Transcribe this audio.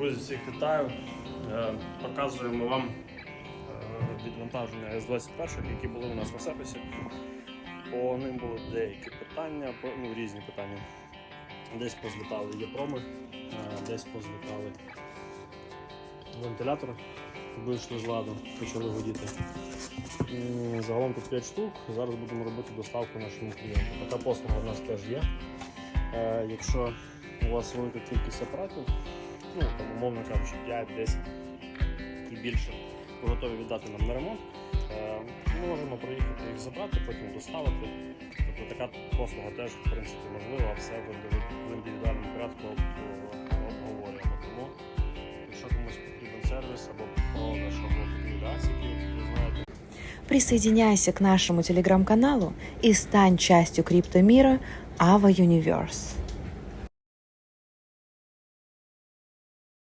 Друзі, всіх вітаю. Е, Показуємо вам е, відвантаження С-21, які були у нас на сервісі. По ним були деякі питання, ну, різні питання. Десь позлітали єпроми, е, десь позлітали вентилятори, вийшли з ладу, почали гудіти. М, Загалом тут 5 штук. Зараз будемо робити доставку нашому клієнту. Така послуга в нас теж є. Якщо у вас велика кількість апаратів, ну там, умовно кажучи, 5, 10 і більше, готові віддати нам на ремонт. Е, Ми можемо приїхати їх забрати, потім доставити. Тобто така послуга теж в принципі можлива, все в індивідуальному порядку об- обговорюємо. Тому, якщо комусь потрібен сервіс або продаж, або ліквідації, ви знаєте. Присоединяйся к нашему телеграм-каналу и стань частью криптомира Ava Universe.